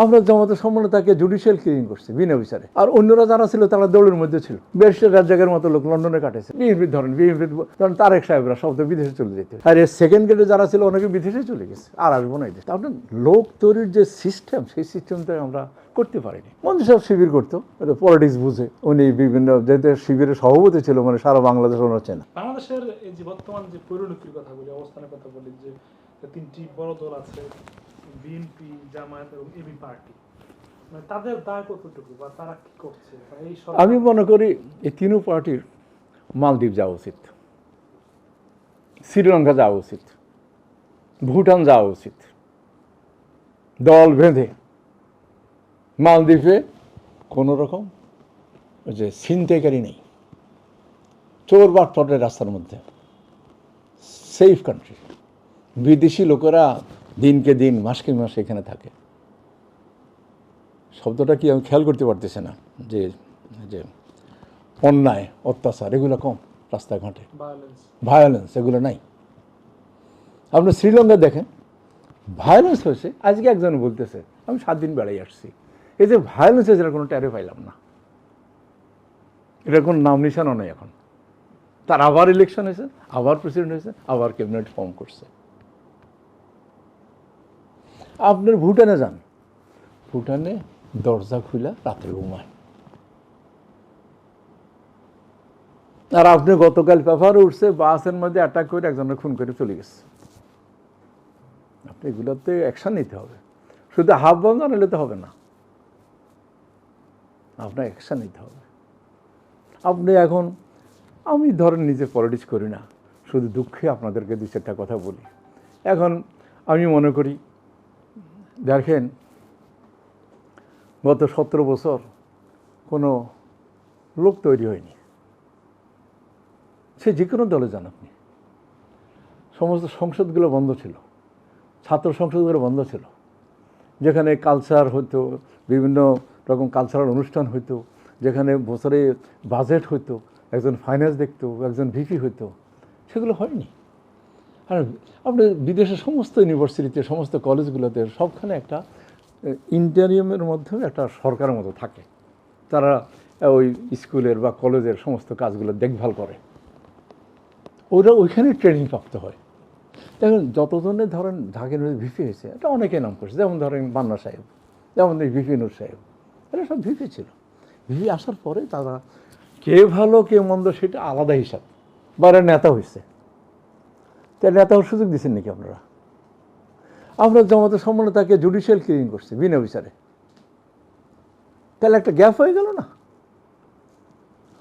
আমরা জামাতের সম্মানে তাকে জুডিশিয়াল কিলিং করছি, বিনা বিচারে। আর অন্যরা যারা ছিল, তারা দৌড়ের মধ্যে ছিল। ব্যারিস্টার রাজ্জাকের মতো লোক লন্ডনে কাটেছে। বিএনপি ধরেন বিএনপি ধরেন তারেক সাহেবরা সব তো বিদেশে চলে যেতে। আর এর সেকেন্ড গ্রেডে যারা ছিল, অনেকে বিদেশে চলে গেছে। আর আসব না এদেশে আপনার লোক তৈরির যে সিস্টেম সেই সিস্টেমটা আমরা করতে পারিনি। মন্ত্রী সাহেব শিবির করতো। পলিটিক্স বুঝে। উনি বিভিন্ন যেহেতু শিবিরের সভাপতি ছিল মানে সারা বাংলাদেশ ওনার চেনা। বাংলাদেশের এই যে বর্তমান যে পরিণতির কথা বলি অবস্থানের কথা বলি, যে তিনটি বড় দল আছে বিএনপি, জামায়াত এবং এবি পার্টি। মানে তাদের দায় কতটুকু বা তারা কি করছে আমি মনে করি এই তিনও পার্টির মালদ্বীপ যাওয়া উচিত। শ্রীলঙ্কা যাওয়া উচিত। ভুটান যাওয়া উচিত। দল বেঁধে মালদ্বীপে কোনো রকম ওই যে ছিনতাইকারী নেই। চোর বাটপটের রাস্তার মধ্যে। সেফ কান্ট্রি বিদেশি লোকেরা দিনকে দিন মাসকে মাস এখানে থাকে। শব্দটা কি আমি খেয়াল করতে পারতেছি না যে যে অন্যায় অত্যাচার এগুলো কম রাস্তাঘাটে। ভায়োলেন্স এগুলো নাই। আপনি শ্রীলঙ্কা দেখেন ভায়োলেন্স হয়েছে আজকে একজন বলতেছে আমি সাত দিন বেড়াই আসছি। এই যে ভায়োলেন্স হয়েছে কোনো ট্যারে পাইলাম না। এটার কোনো নাম নিশানও নেই এখন। তার আবার ইলেকশন হয়েছে আবার প্রেসিডেন্ট হয়েছে আবার ক্যাবিনেট ফর্ম করছে। আপনার ভুটানে যান। ভুটানে দরজা খুলে রাতে ঘুমায়। আর আপনি গতকাল পেপারে উঠছে, বাসের মধ্যে অ্যাটাক করে একজনের খুন করে চলে গেছে। আপনি এগুলোতে অ্যাকশন নিতে হবে। শুধু হাফ বন্ধ নিলে তো হবে না। আপনার অ্যাকশন নিতে হবে। আপনি এখন, আমি ধরেন নিজে পলিটিক্স করি না, শুধু দুঃখে আপনাদেরকে দু চারটা কথা বলি। এখন আমি মনে করি দেখেন, গত সতেরো বছর কোনো লোক তৈরি হয়নি। সে যে কোনো দলে যান আপনি। সমস্ত সংসদগুলো বন্ধ ছিল। ছাত্র সংসদগুলো বন্ধ ছিল। যেখানে কালচার হতো বিভিন্ন রকম কালচারাল অনুষ্ঠান হতো যেখানে বছরে বাজেট হতো একজন ফাইন্যান্স দেখতো, একজন ভিপি হতো সেগুলো হয়নি। আর আপনি বিদেশের সমস্ত ইউনিভার্সিটিতে সমস্ত কলেজগুলোতে সবখানে একটা ইন্টারিয়ামের মধ্যে একটা সরকারের মতো থাকে। তারা ওই স্কুলের বা কলেজের সমস্ত কাজগুলো দেখভাল করে। ওরা ওইখানে ট্রেনিং প্রাপ্ত হয়। দেখুন যতজনে ধরেন ঢাকের ভিপি হয়েছে, এটা অনেকে নাম করছে। যেমন ধরেন বান্না সাহেব, যেমন ভিপি নুর সাহেব, এরা সব ভিপি ছিল। ভিপি আসার পরে তারা কে ভালো, কে মন্দ, সেটা আলাদা হিসাব। বা নেতা হয়েছে। তা নেতা হওয়ার সুযোগ দিচ্ছেন নাকি আপনারা? আমরা জামাতের সম্মানে তাকে জুডিশিয়াল কিলিং করছি, বিনা বিচারে। তাহলে একটা গ্যাপ হয়ে গেল না?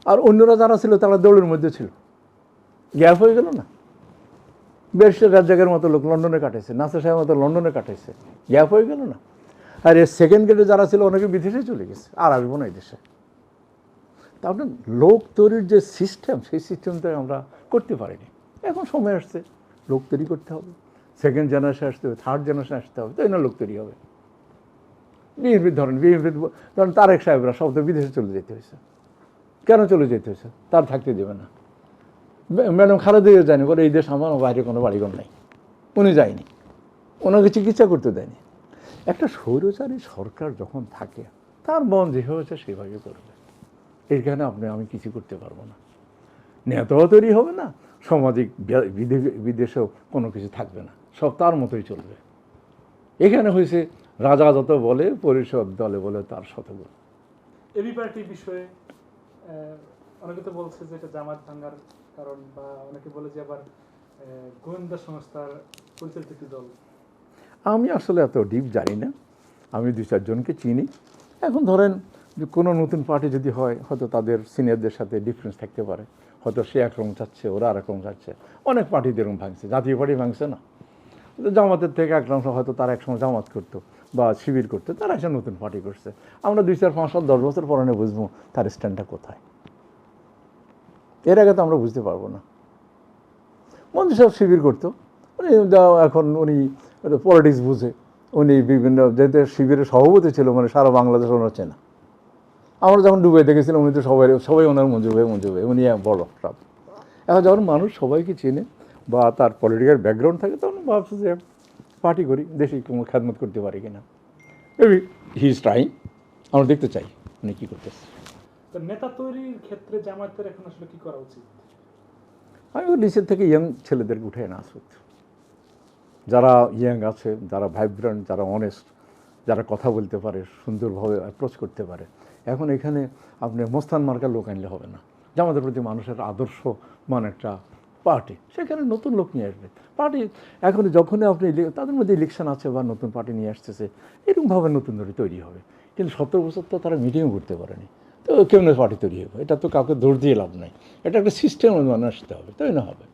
আর অন্যরা যারা ছিল, তারা দৌড়ের মধ্যে ছিল। গ্যাপ হয়ে গেল না? ব্যারিস্টার রাজ্জাকের মতো লোক লন্ডনে কাটাইছে নাসির সাহেবের মতো লন্ডনে কাটাইছে গ্যাপ হয়ে গেল না? আর এর সেকেন্ড গ্রেডে যারা ছিল, অনেকে বিদেশে চলে গেছে, আর আসব না এই দেশে। তা আপনার লোক তৈরির যে সিস্টেম সেই সিস্টেমটা আমরা করতে পারিনি। এখন সময় আসছে। লোক তৈরি করতে হবে। সেকেন্ড জেনারেশন আসতে হবে থার্ড জেনারেশন আসতে হবে, তাই না লোক তৈরি হবে? বিএনপি ধরেন বিএনপি ধরেন তারেক সাহেবরা সব তো বিদেশে চলে যেতে হয়েছে। কেন চলে যেতে হয়েছে? তার থাকতে দেবে না। ম্যা- ম্যাডাম খালেদিও জানি, বলে এই দেশ আমার বাইরে কোনো বাড়িঘর নাই। উনি যায়নি। ওনাকে চিকিৎসা করতে দেয়নি। একটা স্বৈরচারী সরকার যখন থাকে, তার মন যেভাবে হচ্ছে সেভাবে করবে। এইখানে আপনি, আমি কিছু করতে পারব না। নেতাও তৈরি হবে না সামাজিক বিদেশেও কোনো কিছু থাকবে না। সব তার মতোই চলবে। এখানে হয়েছে রাজা যত বলে পরিষদ দলে বলে তার শতগুণ এবি পার্টি বিষয়ে অনেকে তো বলছে যে এটা জামাত ভাঙ্গার কারণ বা অনেকে বলে যে আবার গোয়েন্দা সংস্থার পরিচালিত একটি দল। আমি আসলে এত ডিপ জানি না। আমি দু চারজনকে চিনি। এখন ধরেন যে কোনো নতুন পার্টি যদি হয় হয়তো তাদের সিনিয়রদের সাথে ডিফারেন্স থাকতে পারে। হয়তো সে একরকম চাচ্ছে, ওরা আরেকরকম চাচ্ছে। অনেক পার্টি এরকম ভাঙছে, জাতীয় পার্টি ভাঙছে না। জামাতের থেকে এক অংশ হয়তো তারা একসময় জামাত করতো বা শিবির করতো, তারা একটা নতুন পার্টি করছে। আমরা দুই চার, পাঁচ সাত, দশ বছর পরে বুঝব তার স্ট্যান্ডটা কোথায়। এর আগে তো আমরা বুঝতে পারব না। মন্ত্রী সাহেব শিবির করতো, উনি এখন উনি পলিটিক্স বুঝে, উনি বিভিন্ন যেহেতু শিবিরের সভাপতি ছিল মানে সারা বাংলাদেশ ওনার চেনা। আমরা যখন ডুবে দেখেছিলাম উনি তো সবাই সবাই ওনার মঞ্জু ভাই মঞ্জু ভাই উনি বড় সব এখন যখন মানুষ সবাইকে চেনে বা তার পলিটিক্যাল ব্যাকগ্রাউন্ড থাকে তখন ভাবছে যে পার্টি করি দেশে কোনো খেদমত করতে পারি কিনা। হি ইজ ট্রাইং আমরা দেখতে চাই উনি কী করতেছে। নেতা তৈরির ক্ষেত্রে জামায়াতের এখন আসলে কি করা উচিত? আমি নিচের থেকে ইয়াং ছেলেদেরকে উঠে না আসুক যারা ইয়াং আছে যারা ভাইব্রেন্ট যারা অনেস্ট যারা কথা বলতে পারে সুন্দরভাবে অ্যাপ্রোচ করতে পারে। এখন এখানে আপনি মোস্তান মার্কার লোক আনলে হবে না। জামাতের প্রতি মানুষের আদর্শ মান একটা পার্টি। সেখানে নতুন লোক নিয়ে আসবে। পার্টি এখন যখনই আপনি তাদের মধ্যে ইলেকশন আছে বা নতুন পার্টি নিয়ে আসতেছে, এরকমভাবে নতুন ধরে তৈরি হবে। কিন্তু সত্তর বছর তো তারা মিটিংও করতে পারেনি। তো কেমন পার্টি তৈরি হবে। এটা তো কাউকে দৌড় দিয়ে লাভ নাই। এটা একটা সিস্টেম মানে আসতে হবে। তাই না হবে?